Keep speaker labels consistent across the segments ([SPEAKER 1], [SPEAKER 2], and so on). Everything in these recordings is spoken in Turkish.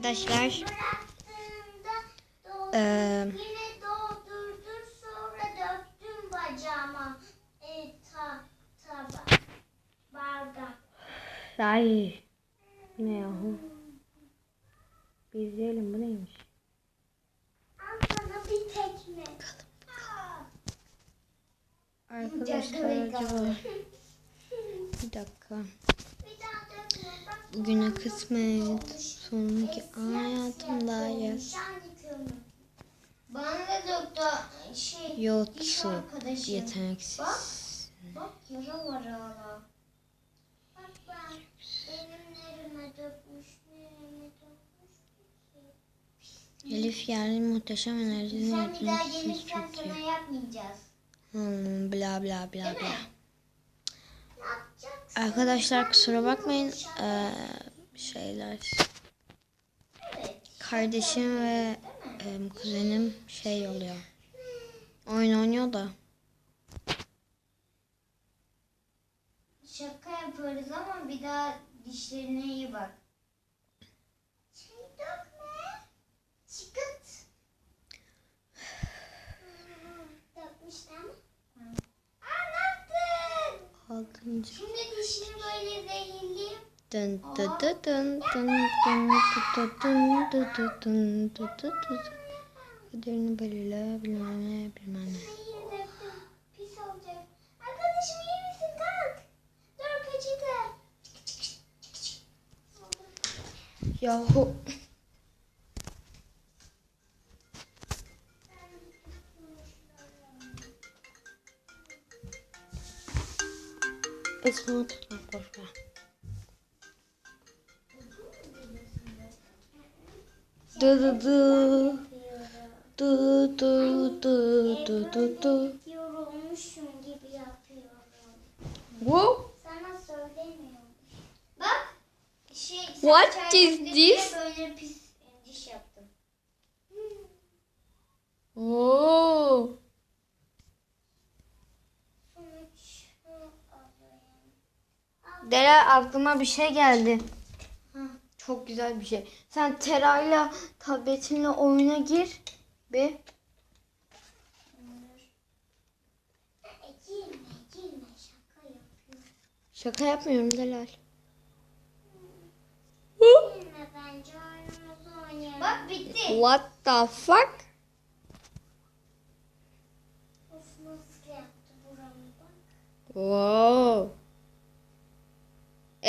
[SPEAKER 1] Arkadaşlar
[SPEAKER 2] bacağıma. E,
[SPEAKER 1] ay bu ne yahu? Bir izleyelim bu neymiş?
[SPEAKER 2] Al sana bir tekme.
[SPEAKER 1] Arkadaşlar acaba bir dakika. Bugüne kısmet sonraki hayatımda yaz.
[SPEAKER 2] Bana da döktü şey.
[SPEAKER 1] Yoksu yeteneksiz.
[SPEAKER 2] Bak yara var hala. Bak ben benim nereme dökmüş, nereme dökmüş ki.
[SPEAKER 1] Elif yani muhteşem enerjinin
[SPEAKER 2] Sen bir daha
[SPEAKER 1] yeteneksiz
[SPEAKER 2] gelirsen
[SPEAKER 1] çok
[SPEAKER 2] sana
[SPEAKER 1] iyi.
[SPEAKER 2] yapmayacağız.
[SPEAKER 1] Hmm, bla bla bla
[SPEAKER 2] Değil mi?
[SPEAKER 1] bla.
[SPEAKER 2] Yapacaksın?
[SPEAKER 1] Arkadaşlar kusura bakmayın eee, şeyler. Kardeşim ve em, kuzenim şey oluyor. Oyun oynuyor da.
[SPEAKER 2] Şaka yapıyoruz ama bir daha dişlerine iyi bak. Şey dökme. Çıkıt. Dökmüşler mi? Aa ne yaptın?
[SPEAKER 1] Altıncı.
[SPEAKER 2] Şimdi dişini böyle zehirleyip
[SPEAKER 1] Dın dı dı dın dın dın dı dı dın dı dı dın dı dı dı dı. Kaderini belirle bilmem ne bilmem ne.
[SPEAKER 2] hayır döktüm. Pis olacak. Arkadaşım iyi misin? Kalk. Dur peçete.
[SPEAKER 1] Yahu.
[SPEAKER 2] Смотрим пока. Ду-ду-ду. Du-du-du-du-du-du.
[SPEAKER 1] What is this? Aklıma bir şey geldi. Çok güzel bir şey. Sen Tera'yla tabletinle oyuna gir. Bir.
[SPEAKER 2] Şaka yapıyorum.
[SPEAKER 1] Şaka yapmıyorum Delal.
[SPEAKER 2] Bak bitti.
[SPEAKER 1] What the fuck?
[SPEAKER 2] Of nasıl yaptı buramı bak.
[SPEAKER 1] Wow.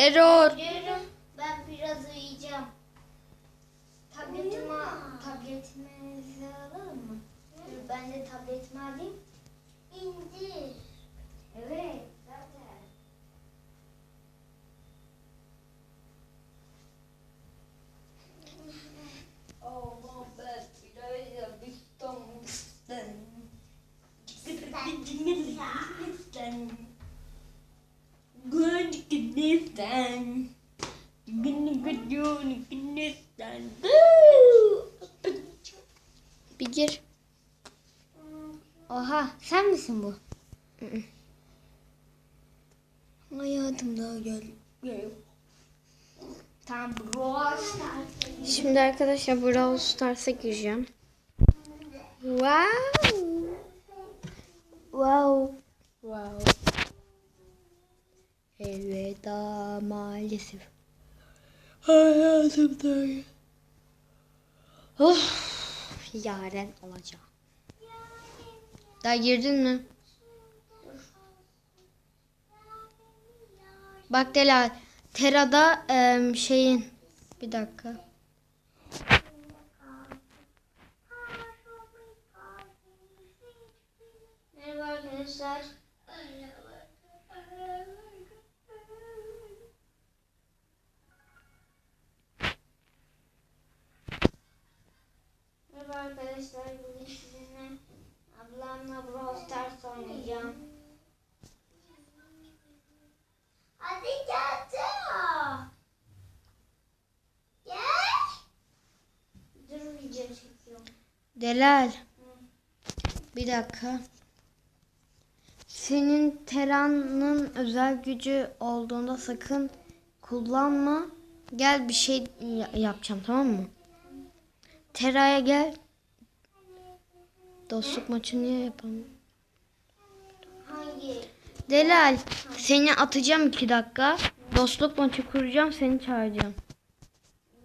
[SPEAKER 1] Error.
[SPEAKER 2] Diyorum ben biraz uyuyacağım. Tabletimi, tabletimizi alalım mı? Dur ben de tabletimi alayım. İndir. Evet
[SPEAKER 1] Bir gir.
[SPEAKER 2] Oha sen misin bu?
[SPEAKER 1] Hayatım daha gel.
[SPEAKER 2] Tamam bro.
[SPEAKER 1] Şimdi arkadaşlar Brawl Stars'a gireceğim. Wow. Wow. Wow. Elveda maalesef. Hayatımda. Of. Yaren olacağım. Daha girdin mi? Bak Delal. Tera'da şeyin. Bir dakika.
[SPEAKER 2] Merhaba arkadaşlar. Merhaba arkadaşlar. Bugün sizinle ablamla Brawl Stars oynayacağım. Hadi geldi Gel. Dur video çekiyorum.
[SPEAKER 1] Delal. Bir dakika. Senin Tera'nın özel gücü olduğunda sakın kullanma. Gel bir şey ya- yapacağım tamam mı? Tera'ya gel. Dostluk maçı niye yapalım?
[SPEAKER 2] Hangi?
[SPEAKER 1] Delal seni atacağım iki dakika. Dostluk maçı kuracağım seni çağıracağım.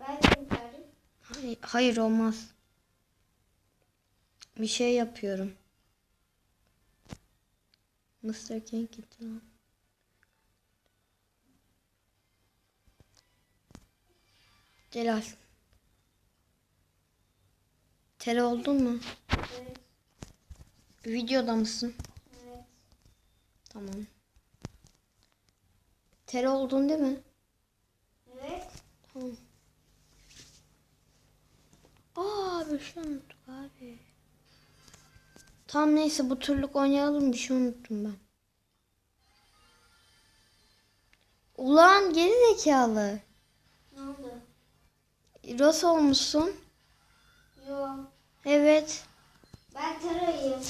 [SPEAKER 2] Ben seni çağırayım.
[SPEAKER 1] Hayır, hayır olmaz. Bir şey yapıyorum. Mr. King gitti lan. Celal. Tere oldun mu?
[SPEAKER 2] Evet.
[SPEAKER 1] Videoda mısın?
[SPEAKER 2] Evet.
[SPEAKER 1] Tamam. Tere oldun değil mi?
[SPEAKER 2] Evet.
[SPEAKER 1] Tamam. Aa bir şey unuttuk abi. Tamam neyse bu turluk oynayalım bir şey unuttum ben. Ulan geri zekalı.
[SPEAKER 2] Ne oldu?
[SPEAKER 1] Ros olmuşsun.
[SPEAKER 2] Yok.
[SPEAKER 1] Evet.
[SPEAKER 2] Ben tarayayım.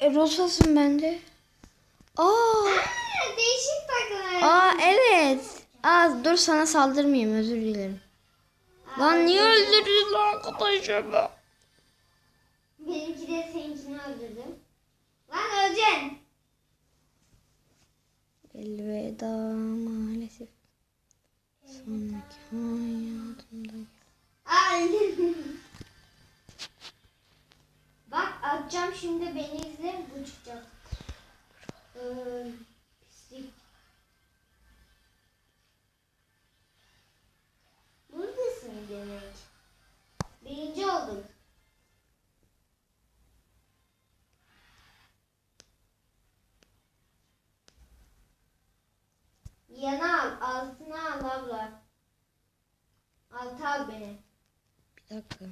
[SPEAKER 1] E, Rosasın bende. Aa,
[SPEAKER 2] Aa, değişik takılar.
[SPEAKER 1] aa evet. Aa dur sana saldırmayayım özür dilerim. Lan niye öldürdün lan arkadaşımı? Elveda maalesef. Sonraki hayatımda.
[SPEAKER 2] Ay. Bak atacağım şimdi beni izle bu çıkacak. Ee, pislik. Buradasın demek. Birinci olduk. Yana al, altına al abla. Altı al beni.
[SPEAKER 1] Bir dakika.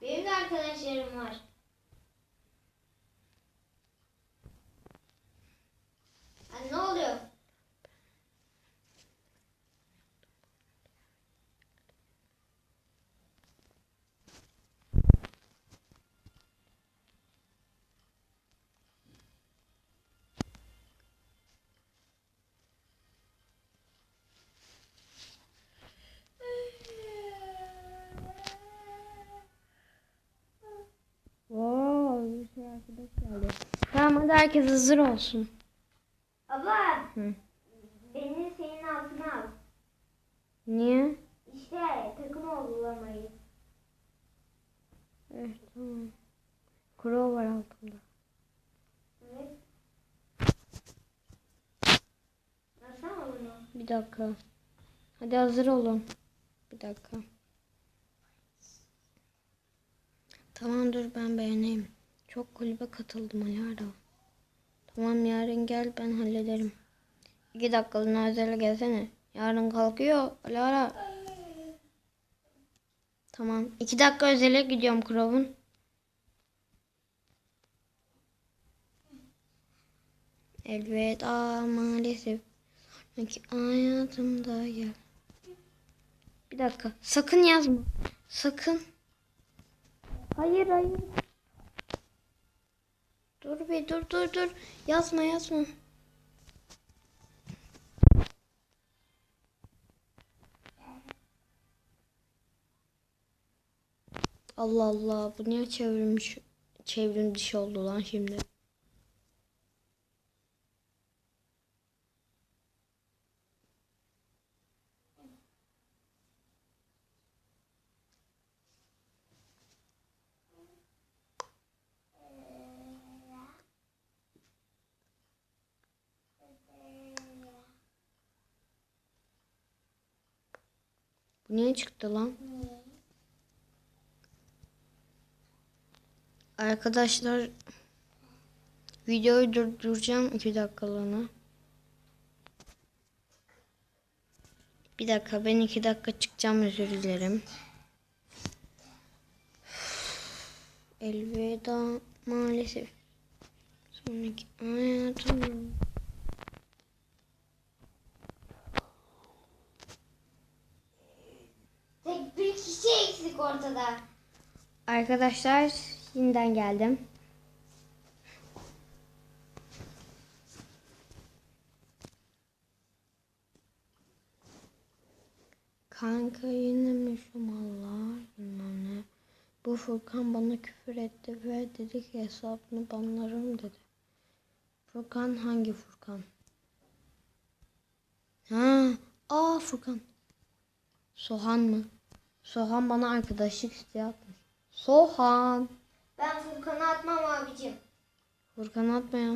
[SPEAKER 2] Benim de arkadaşlarım var. Ha, ne oluyor?
[SPEAKER 1] Oo, bir şey arkadaş geldi. Tamam hadi herkes hazır olsun.
[SPEAKER 2] Abla,
[SPEAKER 1] Hı.
[SPEAKER 2] beni senin altına al.
[SPEAKER 1] Niye?
[SPEAKER 2] İşte takım olamayız.
[SPEAKER 1] Evet tamam. Kuro var altımda.
[SPEAKER 2] Evet. Alsana bunu.
[SPEAKER 1] Bir dakika. Hadi hazır olun. Bir dakika. Tamam dur ben beğeneyim. Çok kulübe katıldım Alara. Tamam yarın gel ben hallederim. İki dakikalığına özel gelsene. Yarın kalkıyor Alara. Tamam. iki dakika özele gidiyorum Krov'un. Elveda maalesef. Sanki hayatımda gel. Bir dakika. Sakın yazma. Sakın. Hayır hayır. Bir dur dur dur. Yazma yazma. Allah Allah bu niye çevrilmiş çevrim dışı oldu lan şimdi. Niye çıktı lan? Arkadaşlar videoyu durduracağım 2 dakikalığına. Bir dakika ben 2 dakika çıkacağım özür dilerim. Elveda maalesef. Sonraki hayatım.
[SPEAKER 2] şey eksik ortada.
[SPEAKER 1] Arkadaşlar yeniden geldim. Kanka yine Müslümanlar bilmem ne. Bu Furkan bana küfür etti ve dedi ki hesabını banlarım dedi. Furkan hangi Furkan? Ha, aa Furkan. Sohan mı? Sohan bana arkadaşlık isteği atmış. Sohan.
[SPEAKER 2] Ben Furkan'a atmam abicim.
[SPEAKER 1] Furkan atma ya.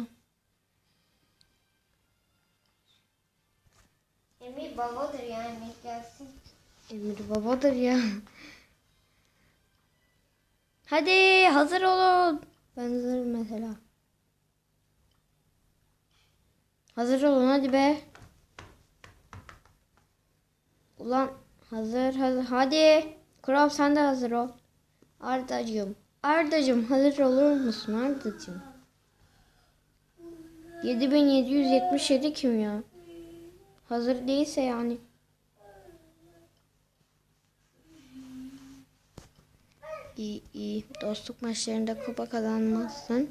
[SPEAKER 2] Emir babadır ya Emir gelsin.
[SPEAKER 1] Emir babadır ya. Hadi hazır olun. Ben hazırım mesela. Hazır olun hadi be. Ulan hazır hazır. Hadi. Kural sen de hazır ol. Ardacığım. Ardacığım hazır olur musun Ardacığım? 7777 kim ya? Hazır değilse yani. İyi iyi. Dostluk maçlarında kupa kazanmazsın.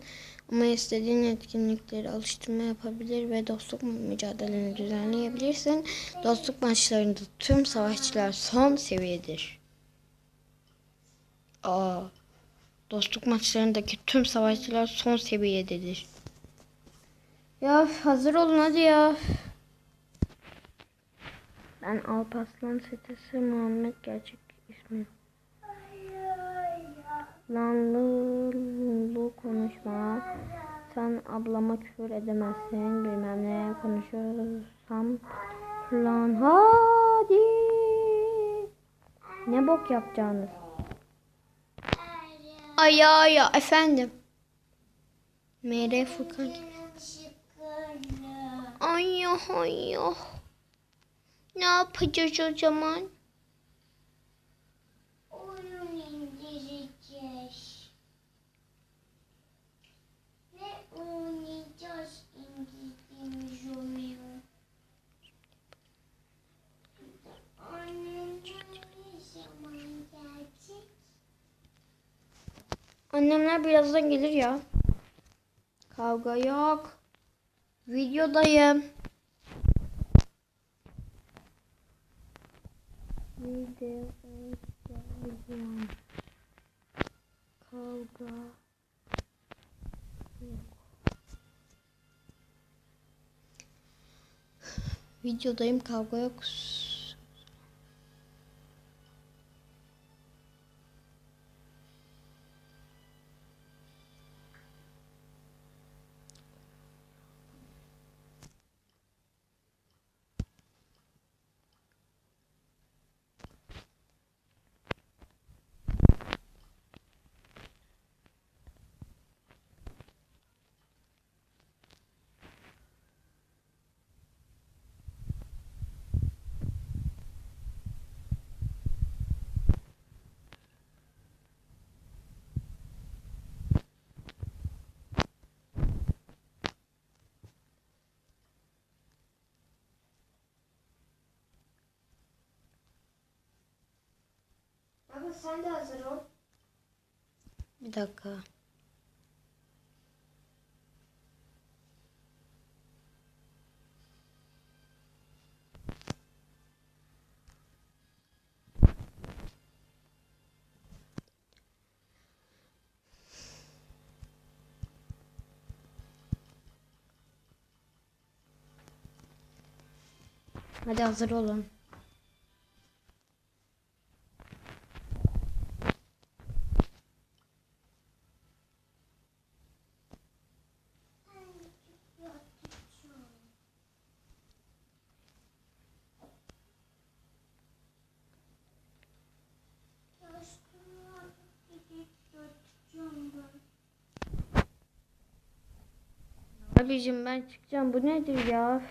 [SPEAKER 1] Ama istediğin etkinlikleri alıştırma yapabilir ve dostluk mücadeleni düzenleyebilirsin. Dostluk maçlarında tüm savaşçılar son seviyedir. Aa, dostluk maçlarındaki tüm savaşçılar son seviyededir. Ya hazır olun hadi ya. Ben Alparslan Setesi Muhammed gerçek Lanlı konuşma. Sen ablama küfür edemezsin. Bilmem ne konuşuyorsam falan. Hadi. Ne bok yapacağınız? Ay ya efendim. Mere Furkan. Ay ay ya. Ne yapacağız o zaman?
[SPEAKER 2] Oyun indireceğiz. Ve oynayacağız indirdiğimiz oyunu. Annem ne zaman gelecek?
[SPEAKER 1] Annemler birazdan gelir ya. Kavga yok. Videodayım. Videodayım. Kavga Videodayım kavga yok.
[SPEAKER 2] Abi sen de hazır ol.
[SPEAKER 1] Bir dakika. Hadi hazır olun. Abicim ben çıkacağım. Bu nedir ya?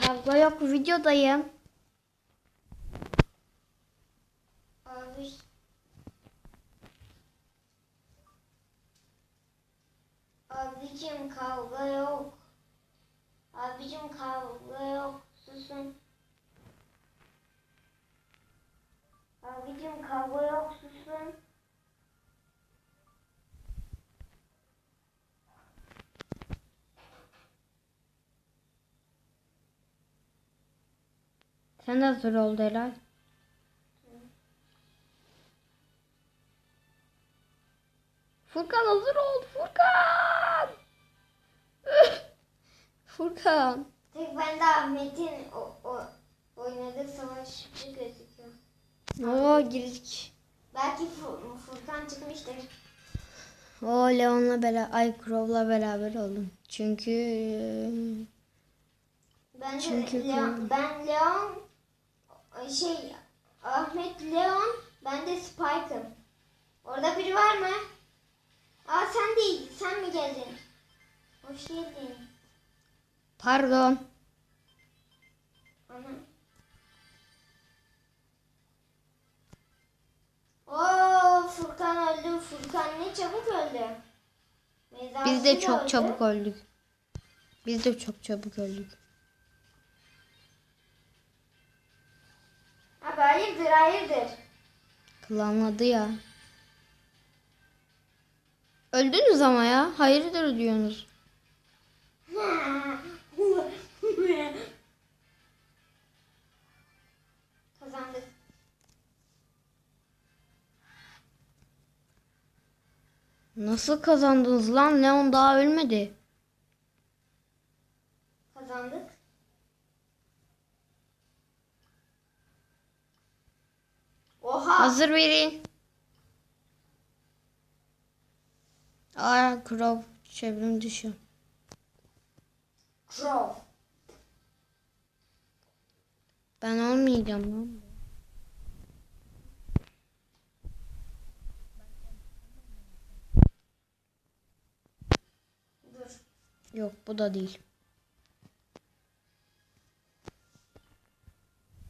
[SPEAKER 1] Kavga yok videodayım.
[SPEAKER 2] Abi Abicim kavga yok. Abicim kavga yok. Susun. Abicim kavga yok. Susun.
[SPEAKER 1] Sen de hazır ol Delal. Furkan hazır ol. Furkan. Furkan.
[SPEAKER 2] Tek bende Ahmet'in o, o oynadığı savaşçı gözüküyor.
[SPEAKER 1] Oo girdik.
[SPEAKER 2] Belki Fu- Furkan çıkmıştır.
[SPEAKER 1] O Leon'la beraber, ay Crow'la beraber oldum. Çünkü
[SPEAKER 2] Ben de
[SPEAKER 1] Çünkü
[SPEAKER 2] Leon, ben Leon şey Ahmet Leon ben de Spike'ım. Orada biri var mı? Aa sen değil. Sen mi geldin? Hoş geldin.
[SPEAKER 1] pardon.
[SPEAKER 2] Ana. Oo Furkan öldü. Furkan ne çabuk öldü. Mezarcı
[SPEAKER 1] Biz de çok
[SPEAKER 2] öldü.
[SPEAKER 1] çabuk öldük. Biz de çok çabuk öldük.
[SPEAKER 2] Abi hayırdır hayırdır.
[SPEAKER 1] Klanladı ya. Öldünüz ama ya. Hayırdır diyorsunuz.
[SPEAKER 2] Kazandık.
[SPEAKER 1] Nasıl kazandınız lan? Leon daha ölmedi.
[SPEAKER 2] Kazandık. Oha.
[SPEAKER 1] Hazır verin. Aa Crow çevrim dışı.
[SPEAKER 2] Crow.
[SPEAKER 1] Ben olmayacağım lan.
[SPEAKER 2] Dur.
[SPEAKER 1] Yok bu da değil.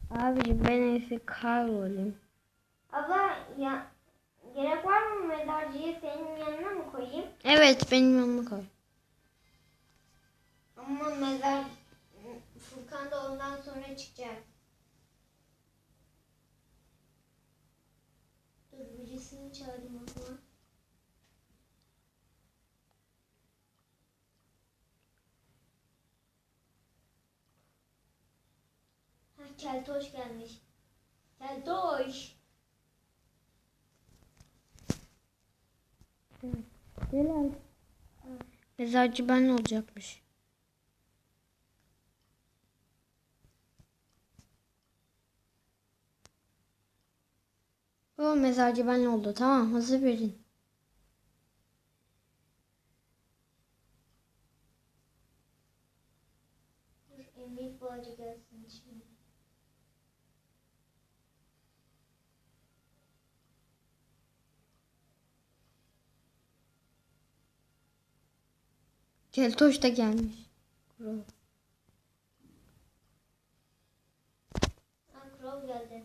[SPEAKER 1] Abicim ben en iyisi Carl olayım.
[SPEAKER 2] Abla ya gerek var mı mezarcıyı senin yanına mı koyayım?
[SPEAKER 1] Evet benim yanıma koy.
[SPEAKER 2] Ama mezar Furkan da ondan sonra çıkacak. Dur birisini çağırayım o zaman. Keltoş gelmiş. Keltoş.
[SPEAKER 1] Delal. Mezarcı ben olacakmış. O mezarcı ben oldu. Tamam hazır verin.
[SPEAKER 2] Dur Emir Bağcı gelsin şimdi.
[SPEAKER 1] Keltoş da gelmiş. Kuro.
[SPEAKER 2] Ha Crow geldi.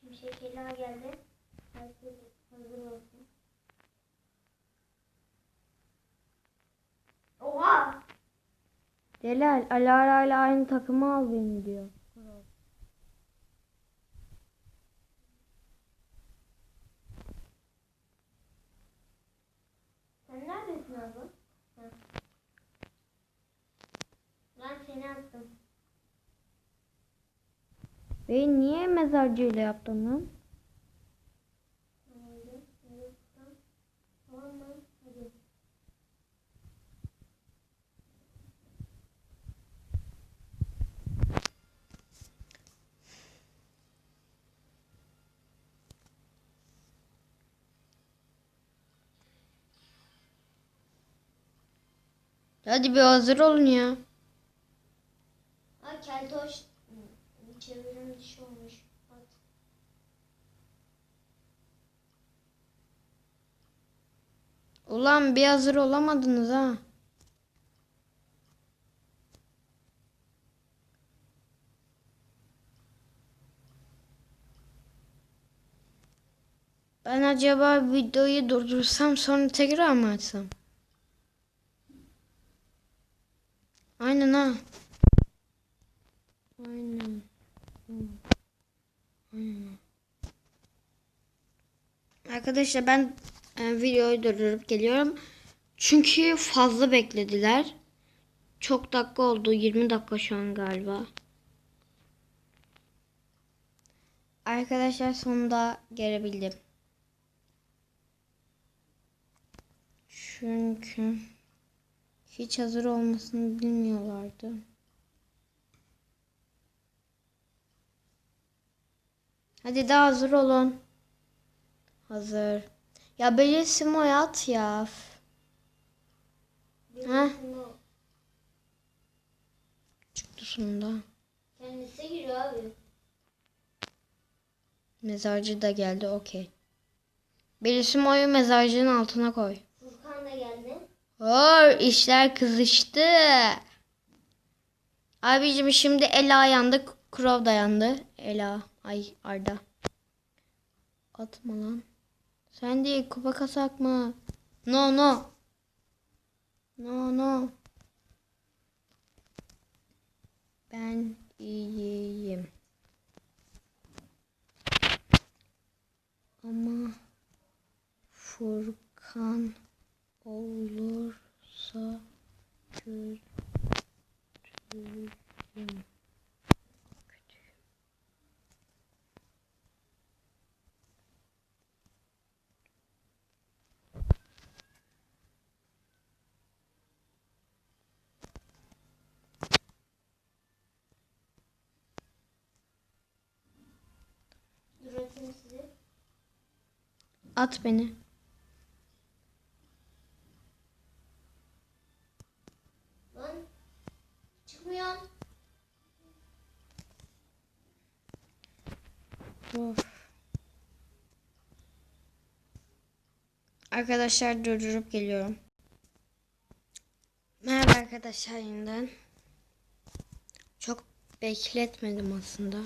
[SPEAKER 2] Şimşek Ela geldi. Hazır olsun. Oha!
[SPEAKER 1] Delal Alara ile aynı takımı al beni diyor.
[SPEAKER 2] Sen neredesin abla? Ben seni attım.
[SPEAKER 1] Ve niye mezarcıyla yaptın lan?
[SPEAKER 2] Tamamdır. Evet, tamam. Tamam mı? Hadi.
[SPEAKER 1] Hadi bir hazır olun ya.
[SPEAKER 2] Ha keltoş ıı, çevirim dışı olmuş. At.
[SPEAKER 1] Ulan bir hazır olamadınız ha. Ben acaba videoyu durdursam sonra tekrar mı açsam? Aynen ha. Aynen. Aynen. Arkadaşlar ben e, videoyu durdurup geliyorum. Çünkü fazla beklediler. Çok dakika oldu. 20 dakika şu an galiba. Arkadaşlar sonunda gelebildim. Çünkü hiç hazır olmasını bilmiyorlardı. Hadi daha hazır olun. Hazır. Ya böyle simoy at ya. Ha? Çıktı sonunda.
[SPEAKER 2] Kendisi giriyor abi.
[SPEAKER 1] Mezarcı da geldi okey. Belisimo'yu mezarcının altına koy. Hor işler kızıştı. Abicim şimdi Ela yandı. Krov da yandı. Ela. Ay Arda. Atma lan. Sen değil kupa kasak mı? No no. No no. Ben iyiyim. Ama Furkan olursa kötüyüm.
[SPEAKER 2] Sizi.
[SPEAKER 1] At beni.
[SPEAKER 2] Lan. Çıkmıyor.
[SPEAKER 1] Of. Arkadaşlar durdurup geliyorum. Merhaba arkadaşlar yeniden. Çok bekletmedim aslında.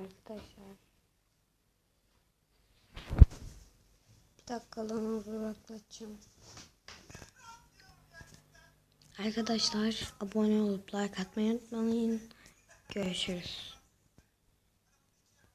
[SPEAKER 1] Arkadaşlar. Bir dakikalığına uzaklaşacağım. Arkadaşlar abone olup like atmayı unutmayın. Görüşürüz.